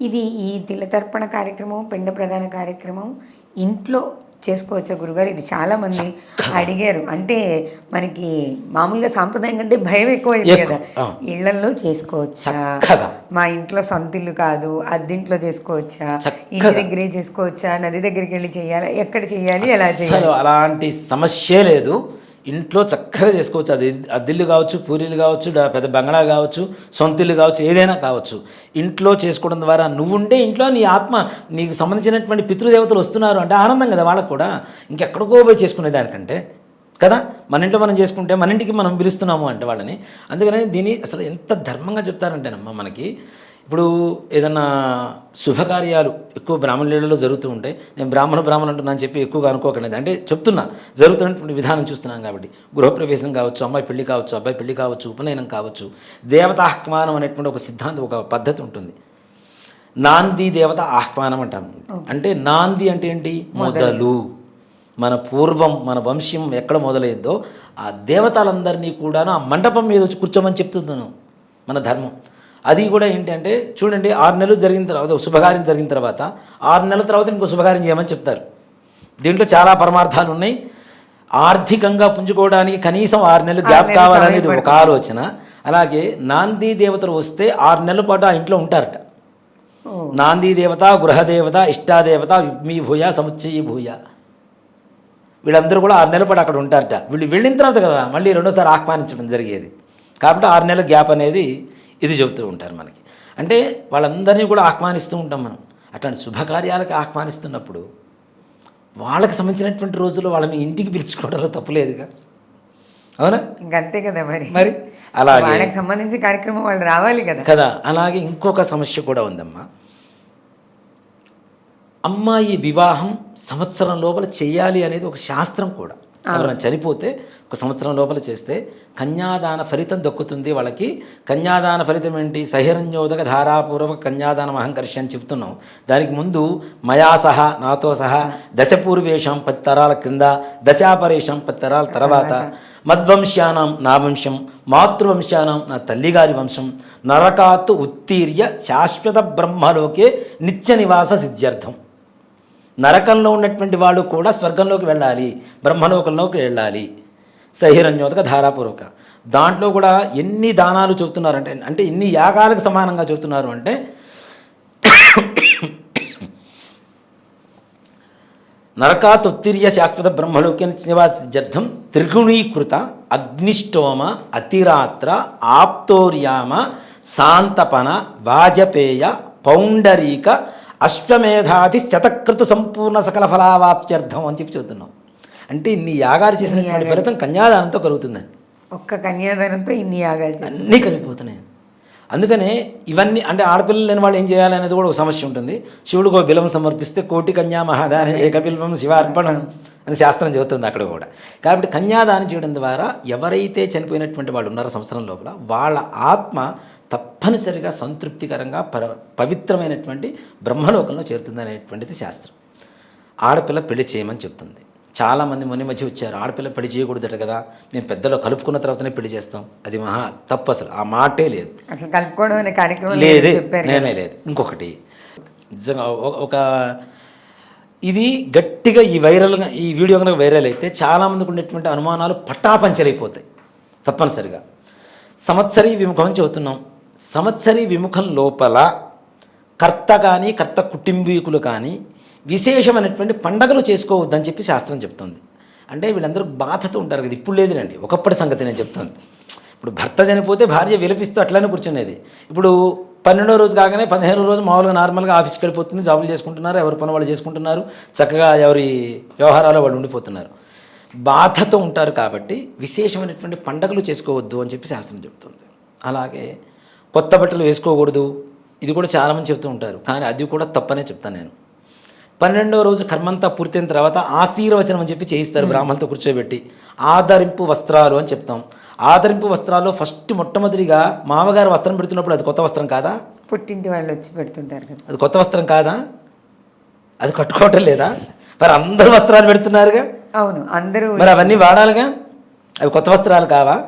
ఇది ఈ తిలతర్పణ కార్యక్రమం పిండ ప్రధాన కార్యక్రమం. ఇంట్లో చేసుకోవచ్చా గురుగారు? ఇది చాలా మంది అడిగారు. అంటే మనకి మామూలుగా సాంప్రదాయం కంటే భయం ఎక్కువైంది ఎక్కువ, కదా. ఇళ్ళలో చేసుకోవచ్చా. మా ఇంట్లో సొంత ఇల్లు కాదు అద్దింట్లో చేసుకోవచ్చా? ఇంటి. దగ్గరే చేసుకోవచ్చా? నది దగ్గరికి వెళ్ళి చేయాలా? ఎక్కడ చేయాలి? ఎలా చేయాలి? అలాంటి సమస్యే లేదు. ఇంట్లో చక్కగా చేసుకోవచ్చు. అది అద్దిల్లు కావచ్చు పూరీలు కావచ్చు పెద్ద బంగళా కావచ్చు సొంత ఇల్లు కావచ్చు ఏదైనా కావచ్చు. ఇంట్లో చేసుకోవడం ద్వారా నువ్వుంటే ఇంట్లో నీ ఆత్మ నీకు సంబంధించినటువంటి పితృదేవతలు వస్తున్నారు అంటే ఆనందం కదా వాళ్ళకు కూడా. ఇంకెక్కడికో పోయి చేసుకునే దానికంటే కదా? మన ఇంట్లో మనం చేసుకుంటే మన ఇంటికి మనం పిలుస్తున్నాము అంటే వాళ్ళని. అందుకని దీన్ని అసలు ఎంత ధర్మంగా చెప్తారంటేనమ్మా మనకి. ఇప్పుడు ఏదన్నా శుభకార్యాలు ఎక్కువ బ్రాహ్మణులలో జరుగుతూ ఉంటాయి నేను బ్రాహ్మణ బ్రాహ్మణ అంటున్నాను చెప్పి ఎక్కువగా అనుకోకండి. అంటే చెప్తున్నా జరుగుతున్నటువంటి విధానం చూస్తున్నాం కాబట్టి. గృహప్రవేశం కావచ్చు అమ్మాయి పెళ్ళి కావచ్చు అబ్బాయి పెళ్ళి కావచ్చు ఉపనయనం కావచ్చు దేవతాహ్వానం అనేటువంటి ఒక సిద్ధాంతం ఒక పద్ధతి ఉంటుంది. నాంది దేవత ఆహ్వానం అంటాం. అంటే నాంది అంటే ఏంటి? మొదలు. మన పూర్వం మన వంశం ఎక్కడ మొదలైందో ఆ దేవతలందరినీ కూడా ఆ మండపం మీద వచ్చి కూర్చోమని చెప్తున్నాను మన ధర్మం. అది కూడా ఏంటంటే చూడండి ఆరు నెలలు జరిగిన తర్వాత శుభకార్యం జరిగిన తర్వాత ఆరు నెలల తర్వాత ఇంకో శుభకార్యం చేయమని చెప్తారు. దీంట్లో చాలా పరమార్థాలు ఉన్నాయి. ఆర్థికంగా పుంజుకోవడానికి కనీసం ఆరు నెలలు గ్యాప్ కావాలనేది ఒక ఆలోచన. అలాగే నాంది దేవతలు వస్తే ఆరు నెలల పాటు ఆ ఇంట్లో ఉంటారట. నాంది దేవత గృహదేవత ఇష్టాదేవత యుగ్మీ భూయ సముచ్చయి భూయ. వీళ్ళందరూ కూడా ఆరు నెలల పాటు అక్కడ ఉంటారట. వీళ్ళు వెళ్ళిన తర్వాత కదా మళ్ళీ రెండోసారి ఆహ్వానించడం జరిగేది. కాబట్టి ఆరు నెలల గ్యాప్ అనేది ఇది చెబుతూ ఉంటారు మనకి. అంటే వాళ్ళందరినీ కూడా ఆహ్వానిస్తూ ఉంటాం మనం. అట్లాంటి శుభకార్యాలకు ఆహ్వానిస్తున్నప్పుడు వాళ్ళకి సంబంధించినటువంటి రోజుల్లో వాళ్ళని ఇంటికి పిలుచుకోవడంలో తప్పులేదుగా అవునా? ఇంకంతే కదా మరి. మరి? అలాగే. వాళ్ళకి సంబంధించిన కార్యక్రమం వాళ్ళు రావాలి కదా. కదా. అలాగే ఇంకొక సమస్య కూడా ఉందమ్మా. అమ్మాయి వివాహం సంవత్సరం లోపల చేయాలి అనేది ఒక శాస్త్రం కూడా. ఎవరైనా చనిపోతే ఒక సంవత్సరం లోపల చేస్తే కన్యాదాన ఫలితం దక్కుతుంది వాళ్ళకి. కన్యాదాన ఫలితం ఏంటి? సహిరంజోదక ధారాపూర్వక కన్యాదానం అహంకర్ష అని చెప్తున్నాం. దానికి ముందు మయా సహా నాతో సహా దశ పూర్వేషం పది తరాల క్రింద దశాపరేషం పది తరాల తర్వాత మద్వంశ్యానం నా వంశం మాతృవంశానం నా తల్లిగారి వంశం నరకాత్తు ఉత్తీర్య శాశ్వత బ్రహ్మలోకే నిత్య నివాస సిద్ధ్యర్థం. నరకంలో ఉన్నటువంటి వాళ్ళు కూడా స్వర్గంలోకి వెళ్ళాలి బ్రహ్మలోకంలోకి వెళ్ళాలి. సహిరంజోతక ధారాపూర్వక. దాంట్లో కూడా ఎన్ని దానాలు చెబుతున్నారంటే అంటే ఎన్ని యాగాలకు సమానంగా చెబుతున్నారు అంటే నరకాతుత్తీర్య శాశ్వత బ్రహ్మలోకి నివాసిత్యర్థం త్రిగుణీకృత అగ్నిష్టోమ అతిరాత్ర ఆప్తోర్యామ శాంతపన వాజపేయ పౌండరీక అశ్వమేధాది శతకృత సంపూర్ణ సకల ఫలావాప్త్యర్థం అని చెప్పి చెబుతున్నాం అంటే ఇన్ని యాగాలు చేసినటువంటి ఫలితం కన్యాదానంతో కలుగుతుందండి. ఒక్క కన్యాదానంతో ఇన్ని యాగాలు చేసి అన్నీ కలిగిపోతున్నాయి. అందుకనే ఇవన్నీ అంటే ఆడపిల్లలు లేని వాళ్ళు ఏం చేయాలి అనేది కూడా ఒక సమస్య ఉంటుంది. శివుడికి ఒక బిలం సమర్పిస్తే కోటి కన్యా మహాదాని ఏకబిల్వం శివార్పణం అని శాస్త్రం చెబుతుంది అక్కడ కూడా. కాబట్టి కన్యాదానం చేయడం ద్వారా ఎవరైతే చనిపోయినటువంటి వాళ్ళు ఉన్నారో సంవత్సరం లోపల వాళ్ళ ఆత్మ తప్పనిసరిగా సంతృప్తికరంగా పర పవిత్రమైనటువంటి బ్రహ్మలోకంలో చేరుతుందనేటువంటిది శాస్త్రం. ఆడపిల్ల పెళ్ళి చేయమని చెప్తుంది. చాలామంది మొన్న మధ్య వచ్చారు ఆడపిల్ల పెళ్ళి చేయకూడదట కదా మేము పెద్దలో కలుపుకున్న తర్వాతనే పెళ్ళి చేస్తాం. అది మహా తప్పు అసలు ఆ మాటే లేదు. అసలు కలుపుకోవడం అనే కార్యక్రమం లేదే. నేనే లేదు ఇంకొకటి నిజంగా ఒక- ఇది గట్టిగా ఈ వైరల్ ఈ వీడియో కనుక వైరల్ అయితే చాలామందికి ఉండేటువంటి అనుమానాలు పట్టాపంచలైపోతాయి తప్పనిసరిగా. సంవత్సరీ విముఖం చెబుతున్నాం. సంవత్సరీ విముఖం లోపల కర్త కానీ కర్త కుటుంబీకులు కానీ విశేషమైనటువంటి పండగలు చేసుకోవద్దని చెప్పి శాస్త్రం చెప్తుంది. అంటే వీళ్ళందరూ బాధతో ఉంటారు కదా ఇప్పుడు లేదునండి ఒకప్పటి సంగతి నేను చెప్తాను. ఇప్పుడు భర్త చనిపోతే భార్య విలపిస్తూ అట్లానే కూర్చునేది. ఇప్పుడు పన్నెండో రోజు కాగానే పదిహేనో రోజు మామూలుగా నార్మల్గా ఆఫీస్కి వెళ్ళిపోతుంది జాబులు చేసుకుంటున్నారు ఎవరి పని వాళ్ళు చేసుకుంటున్నారు చక్కగా ఎవరి వ్యవహారాలు వాళ్ళు ఉండిపోతున్నారు. బాధతో ఉంటారు కాబట్టి విశేషమైనటువంటి పండగలు చేసుకోవద్దు అని చెప్పి శాస్త్రం చెప్తుంది. అలాగే కొత్త బట్టలు వేసుకోకూడదు. ఇది కూడా చాలామంది చెప్తూ ఉంటారు. కానీ అది కూడా తప్పనే చెప్తాను నేను. పన్నెండో రోజు కర్మంతా పూర్తయిన తర్వాత ఆశీర్వచనం అని చెప్పి చేయిస్తారు బ్రాహ్మణులతో కూర్చోబెట్టి. ఆదరింపు వస్త్రాలు అని చెప్తాం. ఆదరింపు వస్త్రాల్లో ఫస్ట్ మొట్టమొదటిగా మామగారు వస్త్రం పెడుతున్నప్పుడు అది కొత్త వస్త్రం కాదా? పుట్టింటి వాళ్ళు వచ్చి పెడుతుంటారు కదా. అది కొత్త వస్త్రం కాదా? అది కట్టుకోవటం లేదా? మరి అందరూ వస్త్రాలు పెడుతున్నారుగా? అవును అందరూ మరి అవన్నీ వాడాలిగా? అవి కొత్త వస్త్రాలు కావా?